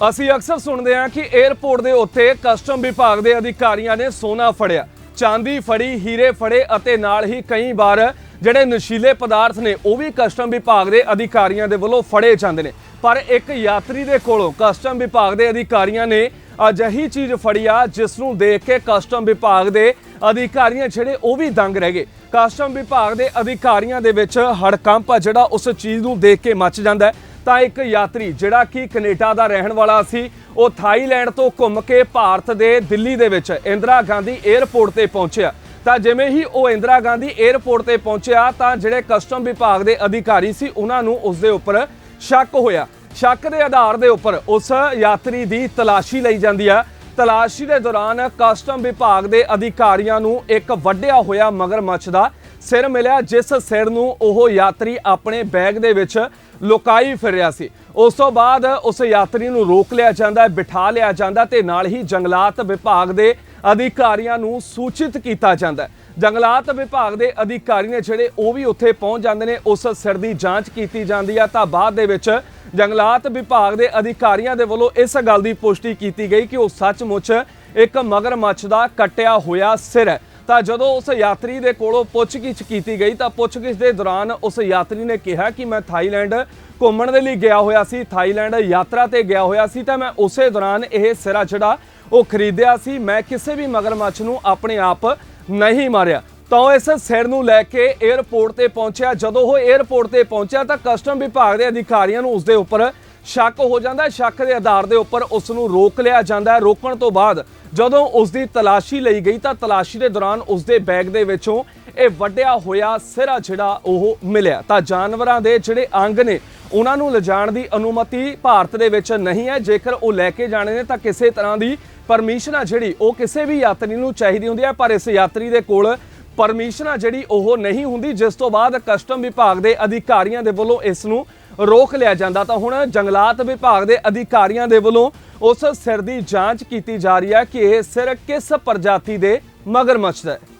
ਅਸੀਂ ਅਕਸਰ ਸੁਣਦੇ ਹਾਂ ਕਿ 에ਅਰਪੋਰਟ ਦੇ ਉੱਤੇ ਕਸਟਮ ਵਿਭਾਗ ਦੇ ਅਧਿਕਾਰੀਆਂ ਨੇ ਸੋਨਾ ਫੜਿਆ। ਚਾਂਦੀ ਫੜੀ, ਹੀਰੇ ਫੜੇ ਅਤੇ ਨਾਲ ਹੀ ਕਈ ਵਾਰ ਜਿਹੜੇ ਨਸ਼ੀਲੇ ਪਦਾਰਥ ਨੇ, ਉਹ ਵੀ ਕਸਟਮ ਵਿਭਾਗ ਦੇ ਅਧਿਕਾਰੀਆਂ ਦੇ ਵੱਲੋਂ ਫੜੇ ਜਾਂਦੇ ਨੇ। ਪਰ ਇੱਕ ਯਾਤਰੀ ਦੇ ਕੋਲੋਂ ਕਸਟਮ ਵਿਭਾਗ ਦੇ ਅਧਿਕਾਰੀਆਂ ਨੇ ਅਜਿਹੀ ਚੀਜ਼ ਫੜੀ ਆ, ਜਿਸ ਨੂੰ ਦੇਖ ਕੇ ਕਸਟਮ ਵਿਭਾਗ ਦੇ ਅਧਿਕਾਰੀਆਂ ਜਿਹੜੇ, ਉਹ ਵੀ ਦੰਗ ਰਹਿ ਗਏ। ਕਸਟਮ ਵਿਭਾਗ ਦੇ ਅਧਿਕਾਰੀਆਂ ਦੇ ਵਿੱਚ ਹੜਕੰਪ ਆ ਜਿਹੜਾ, ਉਸ ਚੀਜ਼ ਨੂੰ ਦੇਖ ਕੇ ਮੱਚ ਜਾਂਦਾ ਤਾਂ ਇੱਕ ਯਾਤਰੀ ਜਿਹੜਾ ਕਿ ਕੈਨੇਡਾ ਦਾ ਰਹਿਣ ਵਾਲਾ ਸੀ, ਉਹ ਥਾਈਲੈਂਡ ਤੋਂ ਘੁੰਮ ਕੇ ਭਾਰਤ ਦੇ ਦਿੱਲੀ ਦੇ ਵਿੱਚ ਇੰਦਰਾ ਗਾਂਧੀ 에ਅਰਪੋਰਟ ਤੇ ਪਹੁੰਚਿਆ। ਤਾਂ ਜਿਵੇਂ ਹੀ ਉਹ ਇੰਦਰਾ ਗਾਂਧੀ 에ਅਰਪੋਰਟ ਤੇ ਪਹੁੰਚਿਆ, ਤਾਂ ਜਿਹੜੇ ਕਸਟਮ ਵਿਭਾਗ ਦੇ ਅਧਿਕਾਰੀ ਸੀ, ਉਹਨਾਂ ਨੂੰ ਉਸ ਦੇ ਉੱਪਰ ਸ਼ੱਕ ਹੋਇਆ। ਸ਼ੱਕ ਦੇ ਆਧਾਰ ਦੇ ਉੱਪਰ ਉਸ ਯਾਤਰੀ ਦੀ ਤਲਾਸ਼ੀ ਲਈ ਜਾਂਦੀ ਆ। ਤਲਾਸ਼ੀ ਦੇ ਦੌਰਾਨ ਕਸਟਮ ਵਿਭਾਗ ਦੇ ਅਧਿਕਾਰੀਆਂ ਨੂੰ ਇੱਕ ਵੱਡਿਆ ਹੋਇਆ ਮਗਰਮੱਛ ਦਾ ਸਿਰ ਮਿਲਿਆ, ਜਿਸ ਸਿਰ ਨੂੰ ਉਹ ਯਾਤਰੀ ਆਪਣੇ ਬੈਗ ਦੇ ਵਿੱਚ ਲੁਕਾਈ ਫਿਰ ਰਿਹਾ ਸੀ। ਉਸ ਤੋਂ ਬਾਅਦ ਉਸ ਯਾਤਰੀ ਨੂੰ ਰੋਕ ਲਿਆ ਜਾਂਦਾ ਹੈ ਬਿਠਾ ਲਿਆ ਜਾਂਦਾ ਤੇ ਨਾਲ ਹੀ ਜੰਗਲਾਤ ਵਿਭਾਗ ਦੇ ਅਧਿਕਾਰੀਆਂ ਨੂੰ ਸੂਚਿਤ ਕੀਤਾ ਜਾਂਦਾ ਹੈ। ਜੰਗਲਾਤ ਵਿਭਾਗ ਦੇ ਅਧਿਕਾਰੀ ਨੇ ਜਿਹੜੇ ਉਹ ਵੀ ਉੱਥੇ ਪਹੁੰਚ ਜਾਂਦੇ ਨੇ, ਉਸ ਸਿਰ ਦੀ ਜਾਂਚ ਕੀਤੀ ਜਾਂਦੀ ਆ। ਤਾਂ ਬਾਅਦ ਦੇ ਵਿੱਚ ਜੰਗਲਾਤ ਵਿਭਾਗ ਦੇ ਅਧਿਕਾਰੀਆਂ ਦੇ ਵੱਲੋਂ ਇਸ ਗੱਲ ਦੀ ਪੁਸ਼ਟੀ ਕੀਤੀ ਗਈ ਕਿ ਉਹ ਸੱਚਮੁੱਚ ਇੱਕ ਮਗਰਮੱਛ ਦਾ ਕੱਟਿਆ ਹੋਇਆ ਸਿਰ ਹੈ। ਤਾਂ ਜਦੋਂ ਉਸ ਯਾਤਰੀ ਦੇ ਕੋਲੋਂ ਪੁੱਛਗਿੱਛ ਕੀਤੀ ਗਈ, ਤਾਂ ਪੁੱਛਗਿੱਛ ਦੇ ਦੌਰਾਨ ਉਸ ਯਾਤਰੀ ਨੇ ਕਿਹਾ ਕਿ ਮੈਂ ਥਾਈਲੈਂਡ ਘੁੰਮਣ ਦੇ ਲਈ ਗਿਆ ਹੋਇਆ ਸੀ, ਥਾਈਲੈਂਡ ਯਾਤਰਾ ਤੇ ਗਿਆ ਹੋਇਆ ਸੀ। ਤਾਂ ਮੈਂ ਉਸੇ ਦੌਰਾਨ ਇਹ ਸਿਰਾ ਜਿਹੜਾ ਉਹ ਖਰੀਦਿਆ ਸੀ। ਮੈਂ ਕਿਸੇ ਵੀ ਮਗਰਮੱਛ ਨੂੰ ਆਪਣੇ ਆਪ ਨਹੀਂ ਮਾਰਿਆ। ਤਾਂ ਉਹ ਇਸ ਸਿਰ ਨੂੰ ਲੈ ਕੇ 에ਅਰਪੋਰਟ ਤੇ ਪਹੁੰਚਿਆ। ਜਦੋਂ ਉਹ 에ਅਰਪੋਰਟ ਤੇ ਪਹੁੰਚਿਆ ਤਾਂ ਕਸਟਮ ਵਿਭਾਗ ਦੇ ਅਧਿਕਾਰੀਆਂ ਨੂੰ ਉਸ ਦੇ ਉੱਪਰ ਸ਼ੱਕ ਹੋ ਜਾਂਦਾ ਹੈ, ਸ਼ੱਕ ਦੇ ਆਧਾਰ ਦੇ ਉੱਪਰ ਉਸ ਨੂੰ ਰੋਕ ਲਿਆ ਜਾਂਦਾ ਹੈ। ਰੋਕਣ ਤੋਂ ਬਾਅਦ ਜਦੋਂ ਉਸ ਦੀ ਤਲਾਸ਼ੀ ਲਈ ਗਈ ਤਾਂ ਤਲਾਸ਼ੀ ਦੇ ਦੌਰਾਨ ਉਸ ਦੇ ਬੈਗ ਦੇ ਵਿੱਚੋਂ ਇਹ ਵੱਡਿਆ ਹੋਇਆ ਸਿਰਾ ਜਿਹੜਾ ਉਹ ਮਿਲਿਆ। ਤਾਂ ਜਾਨਵਰਾਂ ਦੇ ਜਿਹੜੇ ਅੰਗ ਨੇ, ਉਹਨਾਂ ਨੂੰ ਲਿਜਾਣ ਦੀ ਅਨੁਮਤੀ ਭਾਰਤ ਦੇ ਵਿੱਚ ਨਹੀਂ ਹੈ। ਜੇਕਰ ਉਹ ਲੈ ਕੇ ਜਾਣੇ ਨੇ ਤਾਂ ਕਿਸੇ ਤਰ੍ਹਾਂ ਦੀ ਪਰਮਿਸ਼ਨ ਆ ਜਿਹੜੀ, ਉਹ ਕਿਸੇ ਵੀ ਯਾਤਰੀ ਨੂੰ ਚਾਹੀਦੀ ਹੁੰਦੀ ਹੈ। ਪਰ ਇਸ ਯਾਤਰੀ ਦੇ ਕੋਲ ਪਰਮਿਸ਼ਨ ਆ ਜਿਹੜੀ, ਉਹ ਨਹੀਂ ਹੁੰਦੀ। ਜਿਸ ਤੋਂ ਬਾਅਦ ਕਸਟਮ ਵਿਭਾਗ ਦੇ ਅਧਿਕਾਰੀਆਂ ਦੇ ਵੱਲੋਂ ਇਸ ਨੂੰ ਰੋਕ ਲਿਆ ਜਾਂਦਾ। ਤਾਂ ਹੁਣ ਜੰਗਲਾਤ ਵਿਭਾਗ ਦੇ ਅਧਿਕਾਰੀਆਂ ਦੇ ਵੱਲੋਂ ਉਸ ਸਿਰ ਦੀ ਜਾਂਚ ਕੀਤੀ ਜਾ ਰਹੀ ਹੈ ਕਿ ਇਹ ਸਿਰ ਕਿਸ ਪ੍ਰਜਾਤੀ ਦੇ ਮਗਰਮੱਛ ਦਾ ਹੈ।